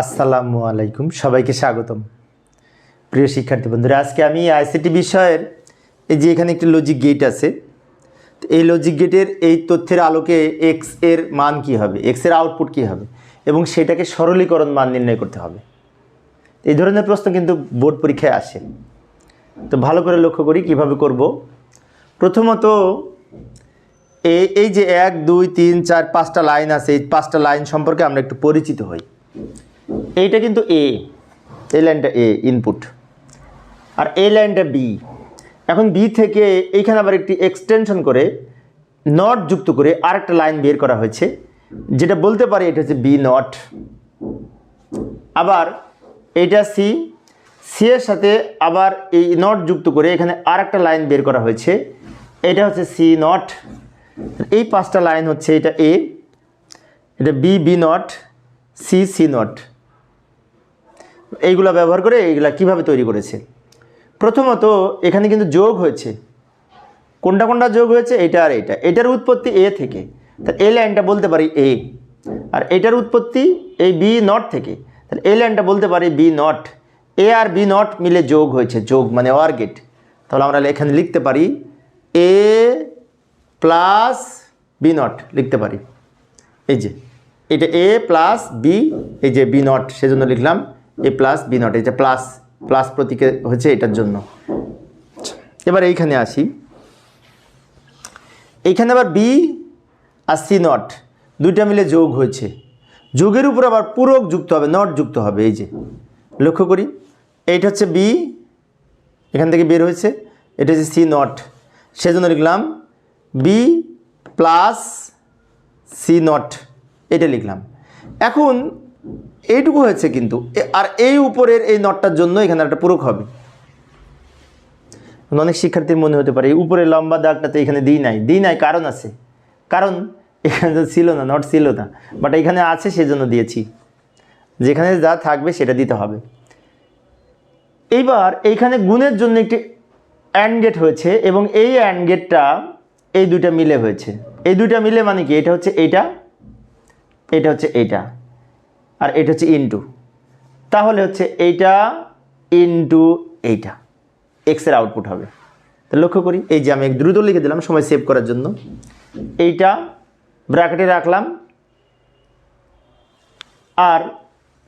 আসসালামু আলাইকুম, সবাইকে স্বাগতম। প্রিয় শিক্ষার্থী বন্ধুরা, আজকে আমি আইসিটি বিষয়ের এই যে এখানে একটি লজিক গেট আছে এই লজিক গেটের এই তথ্যের আলোকে এক্সের মান কি হবে এক্সের আউটপুট কি হবে, এবং সেটাকে সরলীকরণ মান নির্ণয় করতে হবে। এই ধরনের প্রশ্ন কিন্তু বোর্ড পরীক্ষায় আসে। তো ভালো করে লক্ষ্য করি কীভাবে করব। প্রথমত এই এই যে এক, দুই, তিন, চার, পাঁচটা লাইন আছে, এই পাঁচটা লাইন সম্পর্কে আমরা একটু পরিচিত হই। এইটা কিন্তু এ এই লাইনটা এ ইনপুট আর এই লাইনটা বি এখন বি থেকে এইখানে আবার একটি এক্সটেনশন করে নট যুক্ত করে আরেকটা লাইন বের করা হয়েছে, যেটা বলতে পারি এটা হচ্ছে বি নট আবার এটা সি সি এর সাথে আবার এই নট যুক্ত করে এখানে আরেকটা লাইন বের করা হয়েছে, এটা হচ্ছে সি নট এই পাঁচটা লাইন হচ্ছে এটা এ এটা B B nought C C nought এইগুলা ব্যবহার করে এইগুলা কীভাবে তৈরি করেছে? প্রথমত এখানে কিন্তু যোগ হয়েছে। কোনটা কোনটা যোগ হয়েছে? এটা আর এটা এটার উৎপত্তি এ থেকে। তা এ লাইনটা বলতে পারি এ। আর এটার উৎপত্তি এই বি নট থেকে। তাহলে এ লাইনটা বলতে পারি বি নট। এ আর বি নট মিলে যোগ হয়েছে, যোগ মানে ওয়ার গেট। তাহলে আমরা এখানে লিখতে পারি এ প্লাস বি নট লিখতে পারি। এই যে, এটা এ প্লাস বি, এই যে বি নট, সেজন্য লিখলাম এ প্লাস বি নট এটা প্লাস প্লাস প্রতীকে হচ্ছে এটার জন্য। এবার এইখানে আসি। এইখানে আবার বি আর সি নট দুইটা মিলে যোগ হয়েছে। যোগের উপর আবার পূরক যুক্ত হবে নট যুক্ত হবে, এই যে। লক্ষ্য করি, এইটা হচ্ছে বি এখান থেকে বের হয়েছে, এটা হচ্ছে সি নট সেজন্য লিখলাম বি প্লাস সি নট এটা লিখলাম। এখন এইটুকু হয়েছে কিন্তু। আর এই উপরের এই নটটার জন্য এখানে একটা পূরক হবে। অনেক শিক্ষার্থীর মনে হতে পারে, এই উপরে লম্বা দাগটা তো এখানে দিই নাই। দিই নাই কারণ আছে। কারণ এখানে তো ছিল না, নট ছিল না। বাট এখানে আছে সেজন্য দিয়েছি। যেখানে যা থাকবে সেটা দিতে হবে। এইবার এইখানে গুণের জন্য একটি অ্যান্ড গেট হয়েছে এবং এই অ্যান্ড গেটটা এই দুইটা মিলে হয়েছে। এই দুইটা মিলে মানে কি? এটা হচ্ছে এইটা, এটা হচ্ছে এইটা। আর এটা হচ্ছে ইনটু। তাহলে হচ্ছে এইটা ইনটু এইটা। এক্সের আউটপুট হবে। তো লক্ষ্য করি, এই যে আমি দ্রুত লিখে দিলাম সময় সেভ করার জন্য। এইটা ব্র্যাকেটে রাখলাম। আর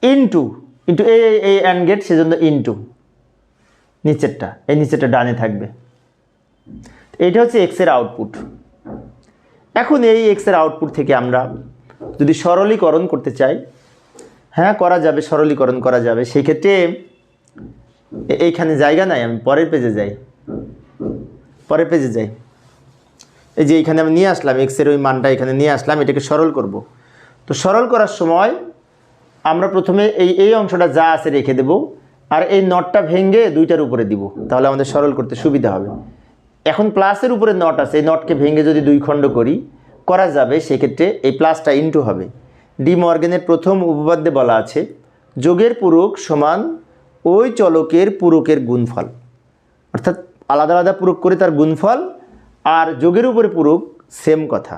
ইনটু ইনটু এই এই- অ্যান্ড গেট সেজন্য ইনটু। নিচেরটা, এই নিচেরটা ডানে থাকবে। এইটা হচ্ছে এক্সের আউটপুট এখন এই এক্সের আউটপুট থেকে আমরা যদি সরলীকরণ করতে চাই হ্যাঁ করা যাবে, সরলীকরণ করা যাবে। সেই ক্ষেত্রে এইখানে জায়গা নাই, আমি পরের পেজে যাই। পরের পেজে যাই। এই যে এইখানে আমি নিয়ে আসলাম এক্সের ওই মানটা এখানে নিয়ে আসলাম, এটাকে সরল করব। তো সরল করার সময় আমরা প্রথমে এই এই অংশটা যা আছে রেখে দেব, আর এই নটটা ভেঙে দুইটার উপরে দিব। তাহলে আমাদের সরল করতে সুবিধা হবে। এখন প্লাসের উপরে নট আছে, এই নটকে ভেঙে যদি দুই খণ্ড করি, করা যাবে, সেক্ষেত্রে এই প্লাসটা ইনটু হবে। ডি মর্গেনের প্রথম উপপাদ্যে বলা আছে, যোগের পূরক সমান ওই চলকের পূরকের গুণফল। অর্থাৎ আলাদা আলাদা পূরক করে তার গুণফল, আর যোগের উপরে পূরক, সেম কথা।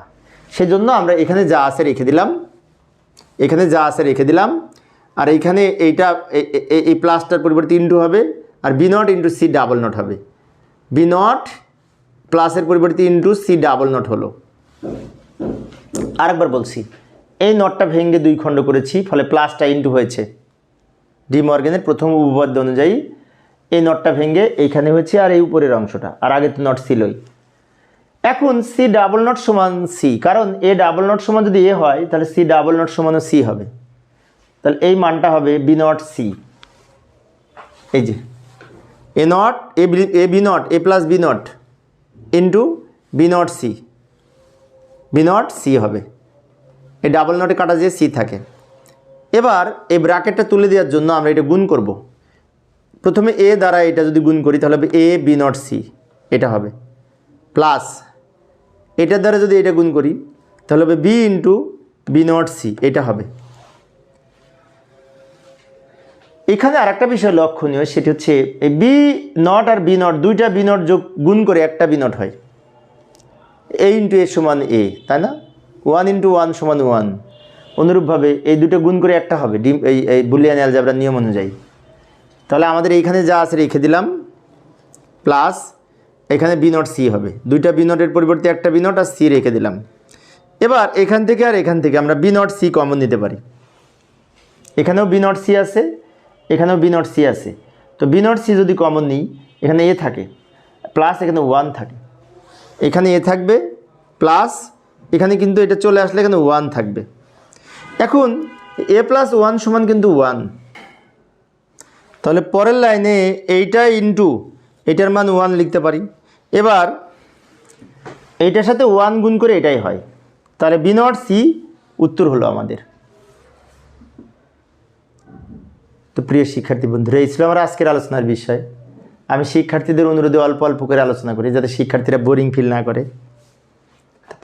সেজন্য আমরা এখানে যা আছে রেখে দিলাম, এখানে যা আছে রেখে দিলাম, আর এইখানে এইটা এই প্লাসটার পরিবর্তে ইন্টু হবে, আর B nought into C double nought হবে। বি নট প্লাসের পরিবর্তে ইন্টু সি ডাবল নট হলো। আরেকবার বলছি এই নটটা ভেঙে দুই খণ্ড করেছি, ফলে প্লাসটা ইন্টু হয়েছে। ডি মর্গেনের প্রথম উপপাদ্য অনুযায়ী এই নটটা ভেঙে এইখানে হয়েছে আর এই উপরের অংশটা, আর আগে তো নট ছিলই। এখন সি ডাবল নট সমান সি কারণ এ ডাবল নট সমান যদি এ হয়, তাহলে সি ডাবল নট সমানও সি হবে। তাহলে এই মানটা হবে বি নট সি এই যে A nought A A B nought A plus B nought into B nought C B nought C হবে। এই ডাবল নটে কাটা যে সি থাকে। এবার এই ব্র্যাকেটটা তুলে দেওয়ার জন্য আমরা এটা গুণ করব। প্রথমে এ দ্বারা এটা যদি গুণ করি, তাহলে এ বি নট সি এটা হবে। প্লাস এটার দ্বারা যদি এটা গুণ করি, তাহলে হবে B into B nought C এটা হবে। এখানে আর একটা বিষয় লক্ষণীয়, সেটি হচ্ছে এই বি নট আর বি নট দুইটা বি নট যোগ গুণ করে একটা বি নট হয়। এ ইন্টু এ সমান এ তাই না? ওয়ান ইন্টু ওয়ান সমান ওয়ান। অনুরূপভাবে এই দুটো গুণ করে একটা হবে, ডিম এই এই বুলিয়ান অ্যালজাবরার নিয়ম অনুযায়ী। তাহলে আমাদের এইখানে যা আছে রেখে দিলাম প্লাস এখানে বি নট সি হবে। দুইটা বি নটের পরিবর্তে একটা বি নট আর সি রেখে দিলাম। এবার এখান থেকে আর এখান থেকে আমরা বি নট সি কমন নিতে পারি। এখানেও বি নট সি আছে, এখানেও বি নট সি আছে। তো বি নট সি যদি কমন নিই, এখানে এ থাকে প্লাস এখানে ওয়ান থাকে। এখানে এ থাকবে প্লাস এখানে কিন্তু এটা চলে আসলে এখানে ওয়ান থাকবে। এখন এ প্লাস ওয়ান সমান কিন্তু ওয়ান তাহলে পরের লাইনে এইটা ইন্টু এটার মান ওয়ান লিখতে পারি। এবার এইটার সাথে ওয়ান গুণ করে এটাই হয়। তাহলে বি নট সি উত্তর হলো আমাদের। তো প্রিয় শিক্ষার্থী বন্ধুরা, এই ছিল আমার আজকের আলোচনার বিষয়। আমি শিক্ষার্থীদের অনুরোধে অল্প অল্প করে আলোচনা করি, যাতে শিক্ষার্থীরা বোরিং ফিল না করে।